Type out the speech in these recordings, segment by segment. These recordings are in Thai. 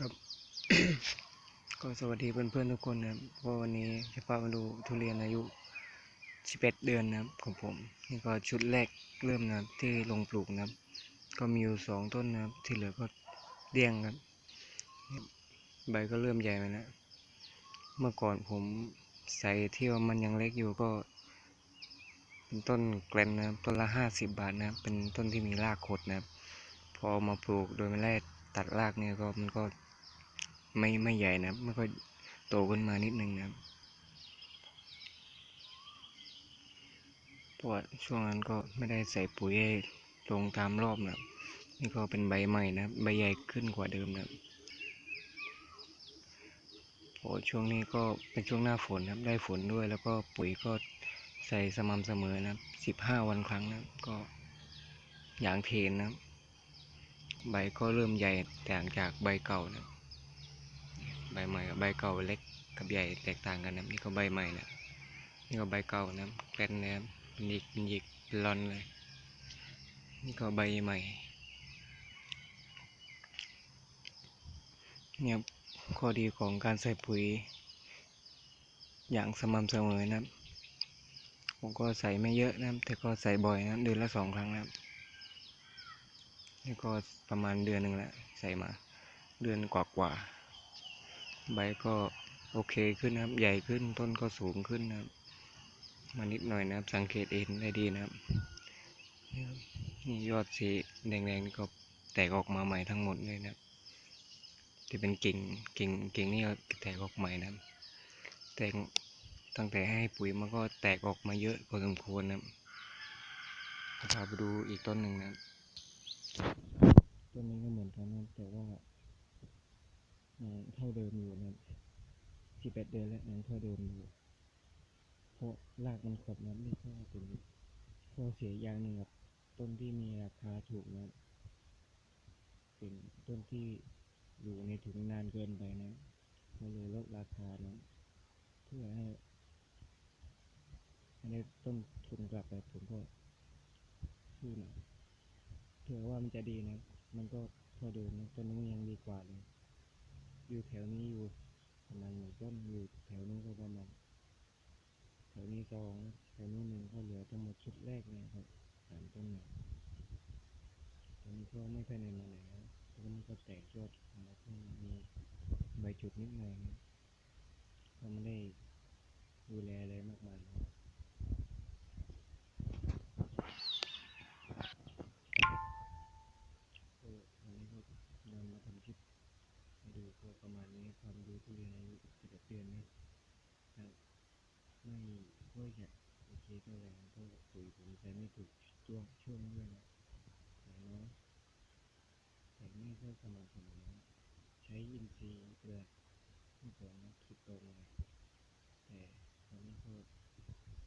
ครับ ก็สวัสดีเพื่อนๆทุกคนนะครับก็วันนี้จะพามาดูทุเรียนอายุ 11 เดือนนะครับของผม นี่ก็ชุดแรกเริ่มนะครับที่ลงปลูกนะครับ ก็มีอยู่สองต้นนะครับ ที่เหลือก็เดี้ยงครับ ใบก็เริ่มใหญ่แล้วเมื่อก่อนผมใส่ที่ว่ามันยังเล็กอยู่ก็ เป็นต้นแกลนนะครับต้นละห้าสิบบาทนะครับ เป็นต้นที่มีรากขดนะครับ พอมาปลูกโดยไม่ได้ตัดรากเนี่ยก็มันก็ ไม่ไม่ใหญ่นะครับไม่ค่อยโตขึ้นมานิดนึงนะครับเพราะว่าช่วงนั้นก็ไม่ได้ใส่ปุ๋ยลงตามรอบนะครับนี่ก็เป็นใบใหม่นะครับใบใหญ่ขึ้นกว่าเดิมนะครับโอ้ช่วงนี้ก็เป็นช่วงหน้าฝนนะครับได้ฝนด้วย แล้วก็ปุ๋ยก็ใส่สม่ำเสมอนะสิบห้าวันครั้งนะก็อย่างเทนนะใบก็เริ่มใหญ่แต่างจากใบเก่านะครับ ใบใหม่กับใบเก่าเล็กกับใหญ่แตกต่างกันนะนี่ก็ใบใหม่นะนี่ก็ใบเก่านะแกลนนะครับเป็นหยิกเป็นหยิกเป็นรอนเลย นี่ก็ใบใหม่เนี่ยข้อดีของการใส่ปุ๋ย อย่างสม่ำเสมอนะครับผมก็ใส่ไม่เยอะนะแต่ก็ใส่บ่อยนะเดือนละสองครั้งนะนี่ก็ประมาณเดือนหนึ่งแล้วใส่มา เดือนกว่าๆ ใบก็โอเคขึ้นนะครับ ใหญ่ขึ้นต้นก็สูงขึ้นนะครับ มานิดหน่อยนะครับ สังเกตเองได้ดีนะครับ นี่ยอดสีแดงๆก็แตกออกมาใหม่ทั้งหมดเลยนะครับที่เป็นกิ่งกิ่งกิ่งนี่ก็แตกออกใหม่นะครับ แตกตั้งแต่ให้ปุ๋ยมันก็แตกออกมาเยอะพอสมควรนะครับพาไปดูอีกต้นหนึ่งนะครับต้นนี้ก็เหมือนกันนะแต่ว่า เท่าเดิมอยู่นะครับสิบเอ็ดเดือนแล้วยังเท่าเดิมอยู่ เพราะรากมันขดนะครับนี่ก็เป็นข้อเสียอย่างหนึ่งครับต้นที่มีราคาถูกนะครับเป็นต้นที่อยู่ในถุงนานเกินไปนะก็เลยลดราคานะเพื่อให้ให้ได้ต้นทุนกลับไปผมก็ซื้อมาเผื่อว่ามันจะดีนะ มันก็เท่าเดิมนะต้นนี้นยังดีกว่าเลย อยู่แถวนี้อยู่ประมาณหนึ่งต้นอยู่แถวนี้ก็ประมาณแถวนี้สองแถวนี้หนึ่งก็เหลือทั้งหมดชุดแรกเนี่ยครับสามต้นเนี่ยตอนนี้ก็ไม่ค่อยในมาไหนแล้วต้นนี้ก็แตกยอดออกมาก็มีใบจุดนิดหน่อยนะก็ไม่ได้ดูแลอะไรมากมายนะก็วันนี้ก็นำมาทำคลิป ให้ดูก็ประมาณนี้ความรู้ทุเรียนอายุ11เดือนนะครับไม่ค่อยจะโอเคเท่าไหร่เพราะปุ๋ยผมใช้ไม่ถูกช่วงช่วงด้วยนะแต่เนาะแต่ไม่ค่อยสม่ำเสมอใช้อินทรีย์เกลือเมื่อก่อนนะคิดตรงเลยแต่ตอนนี้ก็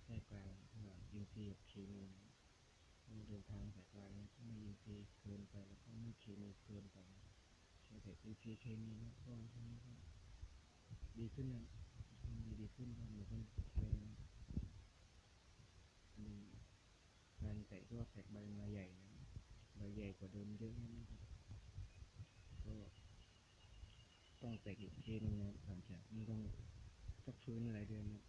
ได้กลางระหว่างอินทรีย์กับเคมีเดินทางสายกลางนะไม่อินทรีย์เกินไปแล้วก็ไม่เคมีเกินไป ช้แต่ที่เคมีนะก็ตอนนี้ก็ดีขึ้นนะดีดีขึ้นก็เหมือนกันใช้มีการแต่กยอดแตกใบมาใหญ่นะใบใหญ่กว่าเดิมเยอะนะครับก็ต้องแตกอีกทีนึงนะหลังจากนี้ต้องสักฟื้นหลายเดือนนะ